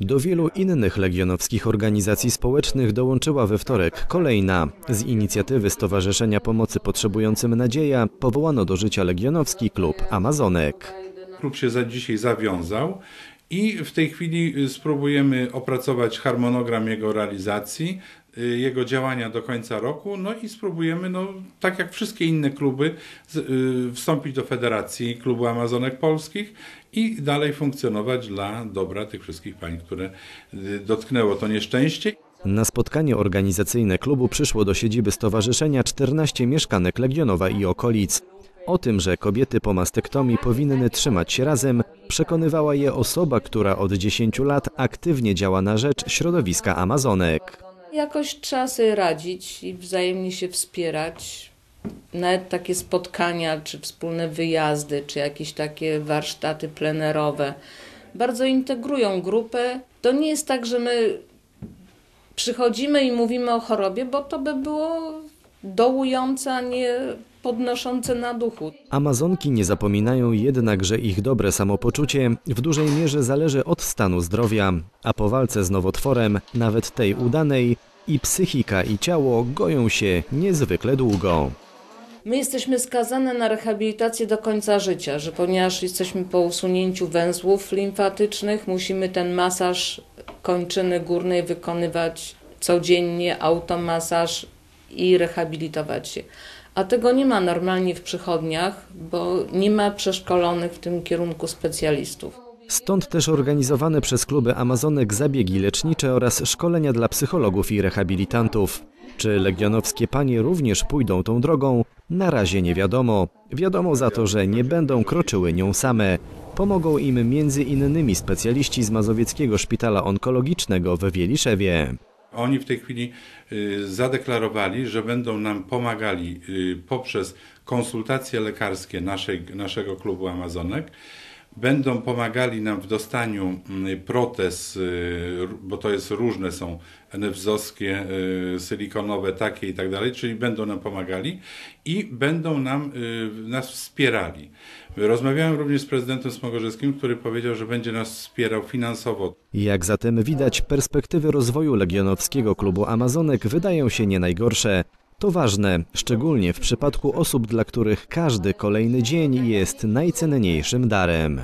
Do wielu innych legionowskich organizacji społecznych dołączyła we wtorek kolejna. Z inicjatywy Stowarzyszenia Pomocy Potrzebującym Nadzieja powołano do życia legionowski klub Amazonek. Klub się za dzisiaj zawiązał i w tej chwili spróbujemy opracować harmonogram jego realizacji, jego działania do końca roku, no i spróbujemy, no, tak jak wszystkie inne kluby, y, wstąpić do Federacji Klubu Amazonek Polskich i dalej funkcjonować dla dobra tych wszystkich pań, które y, dotknęło to nieszczęście. Na spotkanie organizacyjne klubu przyszło do siedziby stowarzyszenia 14 mieszkanek Legionowa i okolic. O tym, że kobiety po mastektomii powinny trzymać się razem, przekonywała je osoba, która od 10 lat aktywnie działa na rzecz środowiska Amazonek. Jakoś trzeba sobie radzić i wzajemnie się wspierać. Nawet takie spotkania, czy wspólne wyjazdy, czy jakieś takie warsztaty plenerowe bardzo integrują grupę. To nie jest tak, że my przychodzimy i mówimy o chorobie, bo to by było dołujące, a nie podnoszące na duchu. Amazonki nie zapominają jednak, że ich dobre samopoczucie w dużej mierze zależy od stanu zdrowia, a po walce z nowotworem, nawet tej udanej, i psychika i ciało goją się niezwykle długo. My jesteśmy skazane na rehabilitację do końca życia, że ponieważ jesteśmy po usunięciu węzłów limfatycznych, musimy ten masaż kończyny górnej wykonywać codziennie, automasaż i rehabilitować się. A tego nie ma normalnie w przychodniach, bo nie ma przeszkolonych w tym kierunku specjalistów. Stąd też organizowane przez kluby Amazonek zabiegi lecznicze oraz szkolenia dla psychologów i rehabilitantów. Czy legionowskie panie również pójdą tą drogą? Na razie nie wiadomo. Wiadomo za to, że nie będą kroczyły nią same. Pomogą im między innymi specjaliści z Mazowieckiego Szpitala Onkologicznego w Wieliszewie. Oni w tej chwili y, zadeklarowali, że będą nam pomagali y, poprzez konsultacje lekarskie naszej, naszego klubu Amazonek. Będą pomagali nam w dostaniu mm, protez, y, bo to jest różne, są NFZ-owskie, silikonowe, takie i tak dalej, czyli będą nam pomagali i będą nam, nas wspierali. Rozmawiałem również z prezydentem Smogorzewskim, który powiedział, że będzie nas wspierał finansowo. Jak zatem widać, perspektywy rozwoju Legionowskiego Klubu Amazonek wydają się nie najgorsze. To ważne, szczególnie w przypadku osób, dla których każdy kolejny dzień jest najcenniejszym darem.